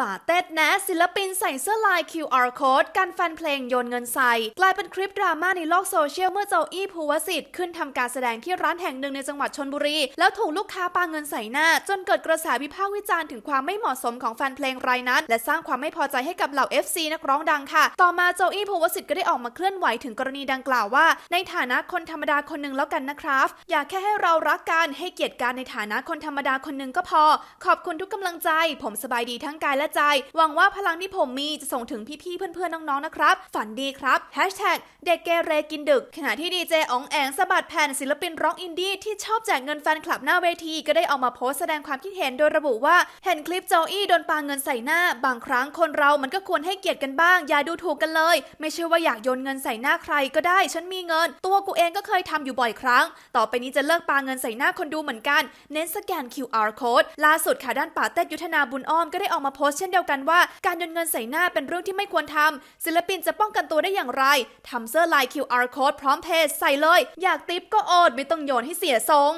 ป่าเต็ด แนะศิลปินใส่เสื้อลาย QR code กันแฟนเพลงโยนเงินใส่ กลายเป็นคลิปดราม่าในโลกโซเชียลเมื่อโจอี้ภูวสิทธิ์ขึ้นทำการแสดงที่ร้านแห่งหนึ่งในจังหวัดชนบุรี แล้วถูกลูกค้าปาเงินใส่หน้า จนเกิดกระแสวิพากษ์วิจารณ์ถึงความไม่เหมาะสมของแฟนเพลงรายนั้น และสร้างความไม่พอใจให้กับเหล่า FC นักร้องดังค่ะ ต่อมาโจอี้ภูวสิทธิ์ก็ได้ออกมาเคลื่อนไหวถึงกรณีดังกล่าวว่า ในฐานะคนธรรมดาคนหนึ่งแล้วกันนะครับ อยากแค่ให้เรารักกันให้เกียรติกันในฐานะคนธรรมดาคนหนึ่งก็พอ ขอบคุณทุกกำลังใจ ผมสบายดีทั้งกายและใจหวังว่าพลังที่ผมมีจะส่งถึงพี่ๆเพื่อนๆน้องๆนะครับ ฝันดีครับ Hashtag เด็กเกเรกินดึก ขณะที่ดีเจอ๋องแองสะบัดแผ่นศิลปินร็อกอินดี้ที่ชอบแจกเงินแฟนคลับหน้าเวทีก็ได้ออกมาโพสต์แสดงความคิดเห็นโดยระบุว่าเห็นคลิปโจอี้โดนปาเงินใส่หน้า บางครั้งคนเรามันก็ควรให้เกียรติกันบ้าง อย่าดูถูกกันเลย ไม่ใช่ว่าอยากโยนเงินใส่หน้าใครก็ได้ ฉันมีเงิน ตัวกูเองก็เคยทำอยู่บ่อยครั้ง ต่อไปนี้จะเลิกปาเงินใส่หน้าคนดูเหมือนกัน เน้นสแกน QR code ล่าสุดค่ะด้านป่าเต้ยุทธนาบุญอ้อมก็ได้ออกมาโพสต์เช่นเดียวกันว่าการโยนเงินใส่หน้าเป็นเรื่องที่ไม่ควรทำศิลปินจะป้องกันตัวได้อย่างไรทำเสื้อลาย QR code พร้อมเพจใส่เลย อยากติปก็โอดไม่ต้องโยนให้เสียทรง